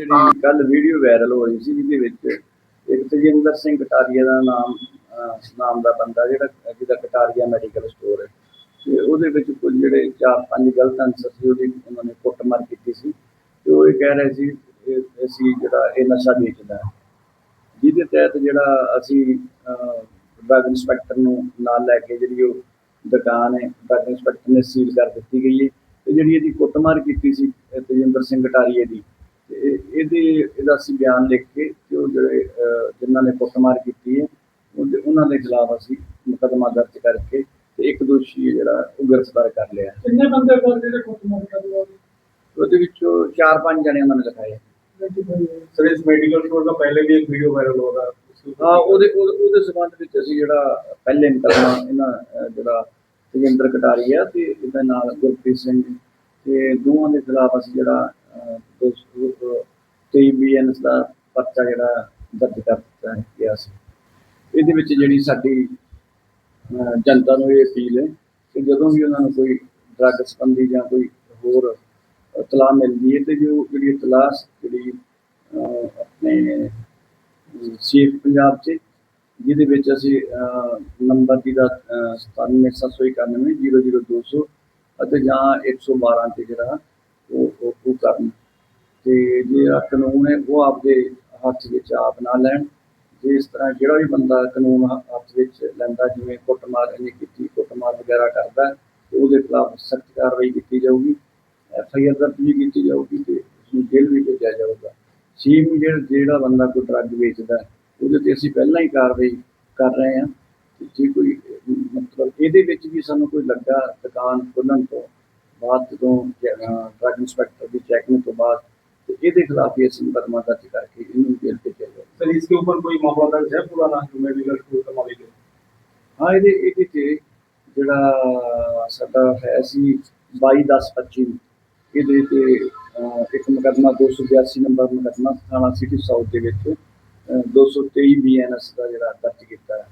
ਜਿਹੜੀ ਕੱਲ video viral ਹੋ ਰਹੀ ਸੀ ਜਿਹਦੇ ਵਿੱਚ ਇੱਕ ਤਜਿੰਦਰ ਸਿੰਘ ਕਟਾਰੀਆ ਦਾ ਨਾਮ ਨਾਮ ਦਾ ਬੰਦਾ ਜਿਹੜਾ ਜਿਹਦਾ ਕਟਾਰੀਆ ਮੈਡੀਕਲ ਸਟੋਰ ਹੈ। ਤੇ ਉਹਦੇ ਵਿੱਚ ਕੁਝ ਜਿਹੜੇ ਚਾਰ ਪੰਜ ਗਲਤ ਅਨਸਰ ਸੀ, ਉਹਦੀ ਉਹਨਾਂ ਨੇ ਕੁੱਟਮਾਰ ਕੀਤੀ ਸੀ। ਤੇ ਉਹ ਇਹ ਕਹਿ ਰਹੇ ਸੀ ਅਸੀਂ ਜਿਹੜਾ ਇਹ ਨਸ਼ਾ ਵੇਚਦਾ ਜਿਹਦੇ ਤਹਿਤ ਜਿਹੜਾ ਅਸੀਂ ਡਰੱਗ ਇੰਸਪੈਕਟਰ ਨੂੰ ਨਾਲ ਲੈ ਕੇ ਜਿਹੜੀ ਉਹ ਦੁਕਾਨ ਹੈ ਡਰੱਗ ਇੰਸਪੈਕਟਰ ਨੇ ਸੀਲ ਕਰ ਦਿੱਤੀ ਗਈ ਹੈ। ਤੇ ਜਿਹੜੀ ਇਹਦੀ ਕੁੱਟਮਾਰ ਕੀਤੀ ਸੀ ਤੇਜਿੰਦਰ ਸਿੰਘ ਕਟਾਰੀਏ ਦੀ ਇਹਦੇ ਇਹਦਾ ਅਸੀਂ ਬਿਆਨ ਲਿਖ ਕੇ ਕਿ ਉਹ ਜਿਹੜੇ ਜਿਨ੍ਹਾਂ ਨੇ ਕੁੱਟਮਾਰ ਕੀਤੀ ਹੈ ਉਹਨਾਂ ਦੇ ਖਿਲਾਫ ਅਸੀਂ ਮੁਕਦਮਾ ਦਰਜ ਕਰਕੇ ਤੇ ਇੱਕ ਦੋਸ਼ੀ ਜਿਹੜਾ ਉਹ ਗ੍ਰਿਫਤਾਰ ਕਰ ਲਿਆ। ਕਿੰਨੇ ਬੰਦੇ ਕੋਲ ਜਿਹੜੇ ਕੁੱਟਮਾਰ ਕਰਦੇ ਉਹਦੇ ਵਿੱਚੋਂ 4-5 ਜਣਿਆਂ ਦਾ ਲਿਖਾਇਆ ਸਰ ਇਸ ਮੈਡੀਕਲ ਸਟੋਰ ਦਾ ਪਹਿਲੇ ਵੀ ਇੱਕ ਵੀਡੀਓ ਵਾਇਰਲ ਹੋ ਰਿਹਾ ਹਾਂ ਉਹਦੇ ਉਹਦੇ ਸਬੰਧ ਵਿੱਚ ਅਸੀਂ ਜਿਹੜਾ ਪਹਿਲੇ ਮੁਕਦਮਾ ਇਹਨਾਂ ਜਿਹੜਾ ਕਟਾਰੀ ਆ ਤੇ ਇਹਦੇ ਨਾਲ ਗੁਰਪ੍ਰੀਤ ਸਿੰਘ ਤੇ ਦੋਵਾਂ ਦੇ ਖਿਲਾਫ ਅਸੀਂ ਜਿਹੜਾ ਤੇ ਬੀਐਨਐਸ ਦਾ ਪਰਚਾ ਜਿਹੜਾ ਦਰਜ ਕਰ ਦਿੱਤਾ ਹੈ ਗਿਆ ਸੀ। ਇਹਦੇ ਵਿੱਚ ਜਿਹੜੀ ਸਾਡੀ ਜਨਤਾ ਨੂੰ ਇਹ ਅਪੀਲ ਹੈ ਕਿ ਜਦੋਂ ਵੀ ਉਹਨਾਂ ਨੂੰ ਕੋਈ ਡਰੱਗ ਸੰਬੰਧੀ ਜਾਂ ਕੋਈ ਹੋਰ ਇਤਲਾਹ ਮਿਲਦੀ ਹੈ ਤੇ ਜੋ ਜਿਹੜੀ ਇਤਲਾਹ ਜਿਹੜੀ ਆਪਣੇ ਸੇਫ ਪੰਜਾਬ 'ਚ ਜਿਹਦੇ ਵਿੱਚ ਅਸੀਂ ਅਹ, ਨੰਬਰ ਜਿਹਦਾ ਅਹ, 9771900200 ਅਤੇ ਜਾਂ 112 ਤੇ ਜਿਹੜਾ ਉਹ ਉਹ ਕਰਨ। ਤੇ ਜਿਹੜਾ ਕਾਨੂੰਨ ਹੈ, ਉਹ ਆਪਦੇ ਹੱਥ ਵਿੱਚ ਆਪ ਨਾ ਲੈਣ। ਜੇ ਇਸ ਤਰ੍ਹਾਂ ਜਿਹੜਾ ਵੀ ਬੰਦਾ ਕਾਨੂੰਨ ਹੱਥ ਵਿੱਚ ਲੈਂਦਾ, ਜਿਵੇਂ ਕੁੱਟਮਾਰ ਇਹਨੇ ਕੀਤੀ, ਕੁੱਟਮਾਰ ਵਗੈਰਾ ਕਰਦਾ ਉਹਦੇ ਖਿਲਾਫ ਸਖਤ ਕਾਰਵਾਈ ਕੀਤੀ ਜਾਊਗੀ, ਐਫ ਆਈ ਆਰ ਦਰਜ ਵੀ ਕੀਤੀ ਜਾਊਗੀ ਤੇ ਉਸਨੂੰ ਜੇਲ੍ਹ ਵੀ ਭੇਜਿਆ ਜਾਊਗਾ। ਸੀਮ ਜਿਹੜਾ ਜਿਹੜਾ ਬੰਦਾ ਕੋਈ ਡਰੱਗ ਵੇਚਦਾ, ਉਹਦੇ ਤੇ ਅਸੀਂ ਪਹਿਲਾਂ ਹੀ ਕਾਰਵਾਈ ਕਰ ਰਹੇ ਹਾਂ। ਤੇ ਜੇ ਕੋਈ, ਮਤਲਬ ਇਹਦੇ ਵਿੱਚ ਵੀ ਸਾਨੂੰ ਕੋਈ ਲੱਗਾ ਦੁਕਾਨ ਖੋਲ੍ਹਣ ਤੋਂ ਬਾਅਦ ਜਦੋਂ ਡਰੱਗ ਇੰਸਪੈਕਟਰ ਦੀ ਚੈਕਿੰਗ ਤੋਂ ਬਾਅਦ ਇਹਦੇ ਖਿਲਾਫ ਵੀ ਅਸੀਂ ਮੁਕਦਮਾ ਦਰਜ ਕਰਕੇ ਇਹਨੂੰ ਜੇਲ੍ਹ ਭੇਜਿਆ ਜਾਵੇ ਸਰ ਇਸ ਦੇ ਉੱਪਰ ਕੋਈ ਮਾਮਲਾ ਦਰਜ ਹੈ ਪੁਰਾਣਾ ਹਿਊਮਨ ਲੀਗਲ ਕੋਡ ਕਮਾਵੇ ਦੇ ਹਾਂ? ਇਹਦੇ ਇਹਦੇ ਤੇ ਜਿਹੜਾ ਸਾਡਾ ਹੈ ਸੀ 221025 ਇਹਦੇ ਤੇ ਇੱਕ ਮੁਕਦਮਾ 282 ਨੰਬਰ ਮੁਕਦਮਾ ਥਾਣਾ ਸਿਟੀ ਸਾਊਥ ਦੇ ਵਿੱਚ 223 ਐਸ ਦਾ ਜਿਹੜਾ ਦਰਜ ਕੀਤਾ ਹੈ।